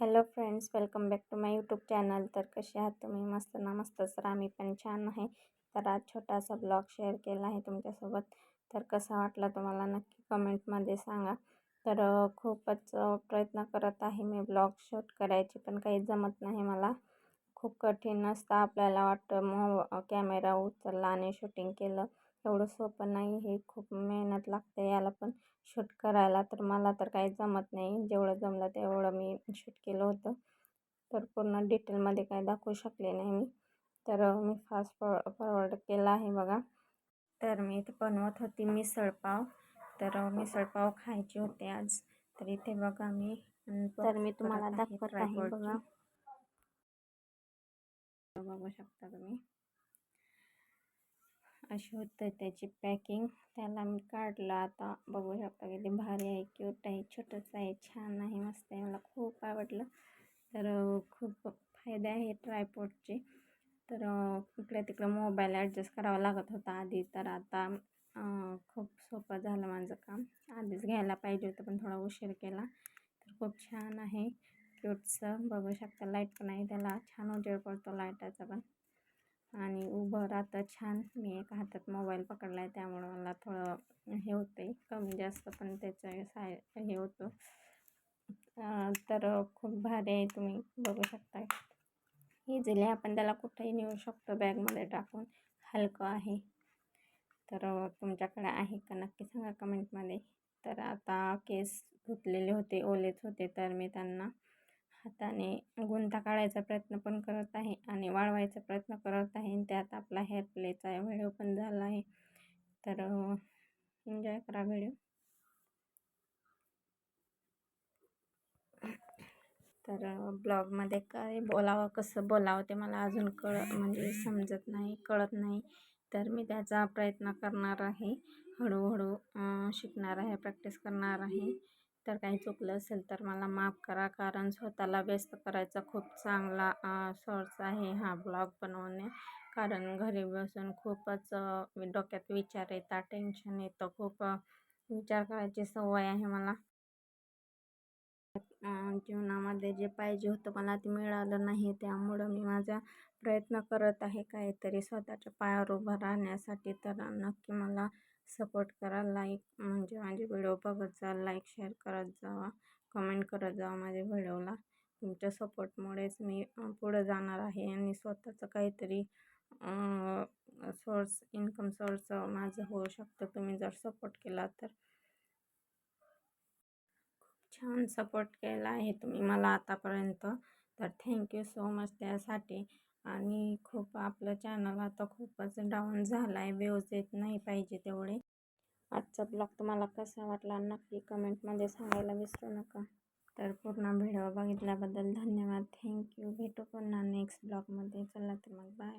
Hello friends welcome back to my YouTube channel. तर कसे आहात तुम्ही? मस्त ना मस्त. तर आम्ही पण छान आहे. तर आज छोटासा ब्लॉग शेअर केला आहे तुमच्यासोबत. तर कसा वाटला तुम्हाला नक्की कमेंटमध्ये सांगा. तर खूपच प्रयत्न करत आहे मी ब्लॉग शूट करायची पण काही जमत नाही मला. खूप कठीण असतं आपल्याला वाटतं मग कॅमेरा उचलला आणि शूटिंग केलं. एवढं सोपं नाही हे खूप मेहनत लागते याला पण शूट करायला. तर मला तर काही जमत नाही. जेवढं जमलं तेवढं मी शूट केलं होतं. तर पूर्ण डिटेलमध्ये काय दाखवू शकले नाही मी. तर मी फास्ट फॉ फॉरवर्ड केला आहे बघा. तर मी इथे बनवत होती मिसळपाव तर मिसळपाव खायचे होते आज. तर इथे बघा मी तर मी तुम्हाला दाखवत आहे बघा. बघू शकता तुम्ही. अशी होतं त्याची पॅकिंग त्याला मी काढलं. आता बघू शकता किती भारी आहे क्यूट आहे छोटंसं आहे छान आहे मस्त आहे. मला खूप आवडलं. तर खूप फायदे आहे ट्रायपोर्टचे तर इकडे तिकडे मोबाईल ॲडजस्ट करावा लागत होता आधी. तर आता खूप सोपं झालं माझं काम. आधीच घ्यायला पाहिजे होतं पण थोडा उशीर केला. तर खूप छान आहे. क्यूटचं बघू शकता लाइट पण आहे त्याला. छान उजेड पडतो लाईटाचा पण. आणि उभं राहता छान. मी एका हातात मोबाईल पकडला आहे त्यामुळं मला थोडं हे होतं आहे कमी जास्त पण त्याचं साय हे होतं. तर खूप भारी आहे तुम्ही बघू शकता इझिली आपण त्याला कुठेही नेऊ शकतो बॅगमध्ये टाकून. हलकं आहे. तर तुमच्याकडे आहे का? नक्की सांगा कमेंटमध्ये तर आता केस धुतलेले होते ओलेच होते तर मी त्यांना हाताने गुंता काढायचा प्रयत्न पण करत आहे आणि वाळवायचा प्रयत्न करत आहे त्यात आपला हेअर प्लेचा व्हिडिओ पण झाला आहे. तर एन्जॉय करा व्हिडिओ तर ब्लॉगमध्ये काय बोलावं कसं बोलावं ते मला अजून कळ म्हणजे समजत नाही कळत नाही. तर मी त्याचा प्रयत्न करणार आहे. हळूहळू शिकणार आहे प्रॅक्टिस करणार आहे. तर काही चुकलं असेल तर मला माफ करा कारण स्वतःला व्यस्त करायचा खूप चांगला सोर्स आहे हा ब्लॉग बनवणे. कारण घरी बसून खूपच डोक्यात विचार येतात टेन्शन येतं खूप विचार करायची सवय आहे मला. जीवनामध्ये जे पाहिजे होतं मला ते मिळालं नाही त्यामुळं मी माझा प्रयत्न करत आहे काहीतरी स्वतःच्या पायावर उभं राहण्यासाठी. तर नक्की मला सपोर्ट करा लाईक म्हणजे माझे व्हिडिओ बघत जा लाईक शेअर करत जावा कमेंट करत जावा माझ्या व्हिडिओला तुमच्या सपोर्टमुळेच मी पुढं जाणार आहे आणि स्वतःचं काहीतरी सोर्स इन्कम सोर्स माझं होऊ शकतं. तुम्ही जर सपोर्ट केला तर छान सपोर्ट केला आहे तुम्ही मला आतापर्यंत. तर थँक्यू सो मच त्यासाठी. आणि खूप आपलं चॅनल आता खूपच डाऊन झालं आहे व्ह्यूज येत नाही पाहिजे तेवढे. आजचा ब्लॉग तुम्हाला कसा वाटला नक्की कमेंटमध्ये सांगायला विसरू नका. तर पूर्ण व्हिडिओ बघितल्याबद्दल धन्यवाद. थँक्यू भेटू पुन्हा नेक्स्ट ब्लॉगमध्ये चला तर मग बाय